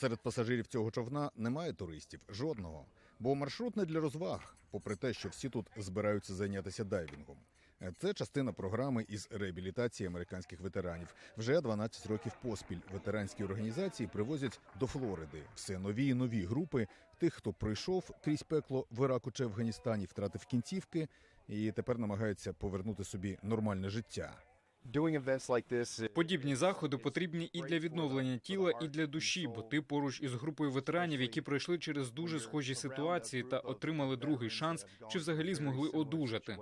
Серед пасажирів цього човна немає туристів, жодного. Бо маршрут не для розваг, попри те, що всі тут збираються зайнятися дайвінгом. Це частина програми із реабілітації американських ветеранів. Вже 12 років поспіль ветеранські організації привозять до Флориди все нові і нові групи тих, хто пройшов крізь пекло в Іраку чи Афганістані, втратив кінцівки і тепер намагається повернути собі нормальне життя. Подібні заходи потрібні і для відновлення тіла, і для душі, бо ти поруч із групою ветеранів, які пройшли через дуже схожі ситуації та отримали другий шанс, чи взагалі змогли одужати.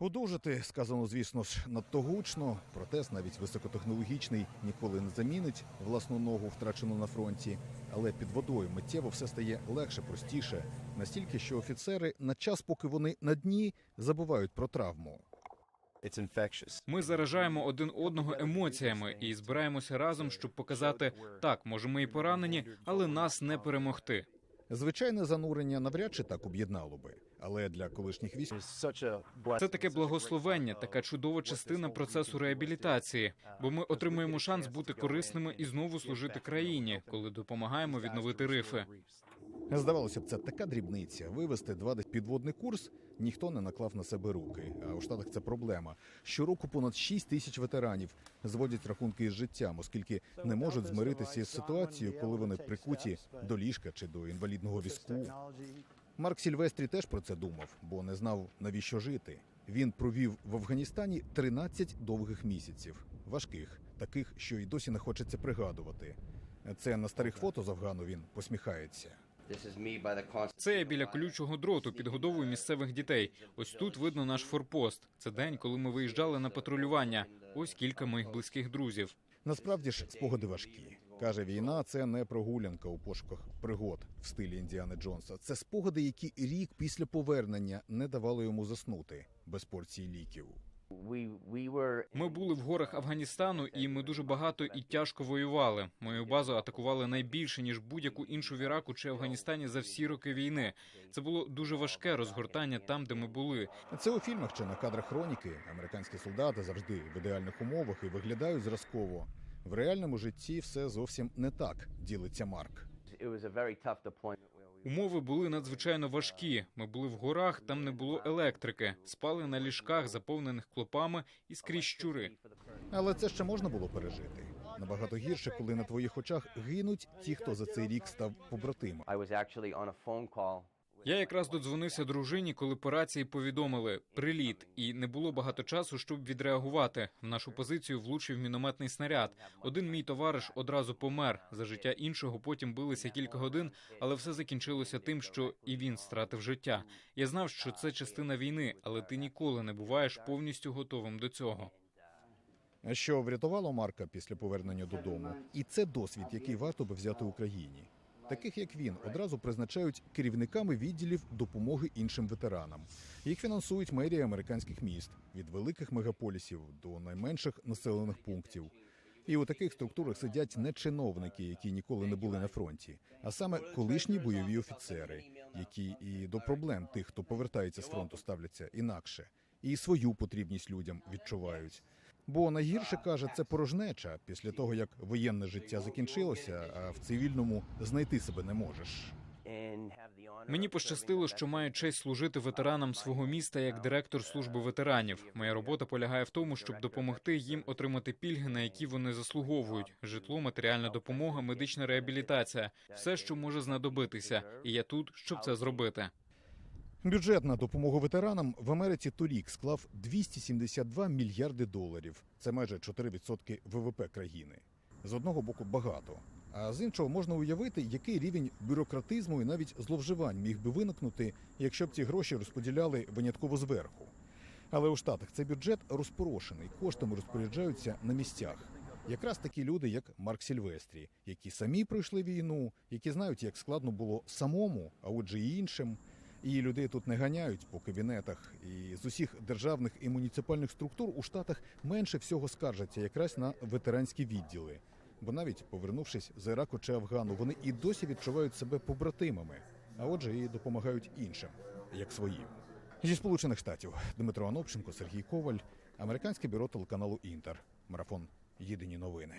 Одужати сказано, звісно ж, надто гучно. Протез, навіть високотехнологічний, ніколи не замінить власну ногу, втрачену на фронті. Але під водою миттєво все стає легше, простіше, настільки, що офіцери на час, поки вони на дні, забувають про травму. It's. Ми заражаємо один одного емоціями і збираємося разом, щоб показати так, може, ми і поранені, але нас не перемогти. Звичайне занурення навряд чи так об'єднало би, але для колишніх військ. Це таке благословення, така чудова частина процесу реабілітації, бо ми отримуємо шанс бути корисними і знову служити країні, коли допомагаємо відновити рифи. Здавалося б, це така дрібниця. Вивести два підводний курс ніхто не наклав на себе руки. А у штатах це проблема. Щороку понад 6 тисяч ветеранів зводять рахунки із життям, оскільки не можуть змиритися із ситуацією, коли вони прикуті до ліжка чи до інвалідного візку. Марк Сільвестрі теж про це думав, бо не знав навіщо жити. Він провів в Афганістані 13 довгих місяців, важких, таких, що й досі не хочеться пригадувати. Це на старих фото з Афгану він посміхається. Це я біля колючого дроту підгодовую місцевих дітей. Ось тут видно наш форпост. Це день, коли ми виїжджали на патрулювання. Ось кілька моїх близьких друзів. Насправді ж спогади важкі. Каже, війна це не прогулянка у пошуках пригод в стилі Індіани Джонса. Це спогади, які рік після повернення не давали йому заснути без порції ліків. Ми були в горах Афганістану, і ми дуже багато і тяжко воювали. Мою базу атакували найбільше ніж будь-яку іншу в Іраку чи Афганістані за всі роки війни. Це було дуже важке розгортання там, де ми були. Це у фільмах чи на кадрах хроніки. Американські солдати завжди в ідеальних умовах і виглядають зразково. В реальному житті все зовсім не так. Ділиться Марк. Умови були надзвичайно важкі. Ми були в горах, там не було електрики, спали на ліжках, заповнених клопами і скрізь щури. Але це ще можна було пережити. Набагато гірше, коли на твоїх очах гинуть ті, хто за цей рік став побратимом. Я якраз додзвонився дружині, коли по рації повідомили приліт, і не було багато часу, щоб відреагувати. В нашу позицію влучив мінометний снаряд. Один мій товариш одразу помер. За життя іншого потім билися кілька годин, але все закінчилося тим, що і він стратив життя. Я знав, що це частина війни, але ти ніколи не буваєш повністю готовим до цього. Що врятувало Марка після повернення додому, і це досвід, який варто би взяти Україні. Таких як він одразу призначають керівниками відділів допомоги іншим ветеранам. Їх фінансують мерії американських міст від великих мегаполісів до найменших населених пунктів. І у таких структурах сидять не чиновники, які ніколи не були на фронті, а саме колишні бойові офіцери, які і до проблем тих, хто повертається з фронту, ставляться інакше, і свою потрібність людям відчувають. Бо найгірше каже, це порожнеча після того, як воєнне життя закінчилося, а в цивільному знайти себе не можеш. Мені пощастило, що маю честь служити ветеранам свого міста як директор служби ветеранів. Моя робота полягає в тому, щоб допомогти їм отримати пільги, на які вони заслуговують: житло, матеріальна допомога, медична реабілітація все, що може знадобитися. І я тут, щоб це зробити. Бюджет на допомогу ветеранам в Америці торік склав 272 мільярди доларів. Це майже 4% ВВП країни. З одного боку багато. А з іншого можна уявити, який рівень бюрократизму і навіть зловживань міг би виникнути, якщо б ці гроші розподіляли винятково зверху. Але у Штатах цей бюджет розпорошений, коштами розпоряджаються на місцях. Якраз такі люди, як Марк Сільвестрі, які самі пройшли війну, які знають, як складно було самому, а отже і іншим. І людей тут не ганяють по кабінетах. І з усіх державних і муніципальних структур у Штатах менше всього скаржаться якраз на ветеранські відділи. Бо навіть повернувшись з Іраку чи Афгану, вони і досі відчувають себе побратимами, а отже, і допомагають іншим, як своїм. Зі Сполучених Штатів Дмитро Анопченко, Сергій Коваль, американське бюро телеканалу Інтер. Марафон Єдині новини.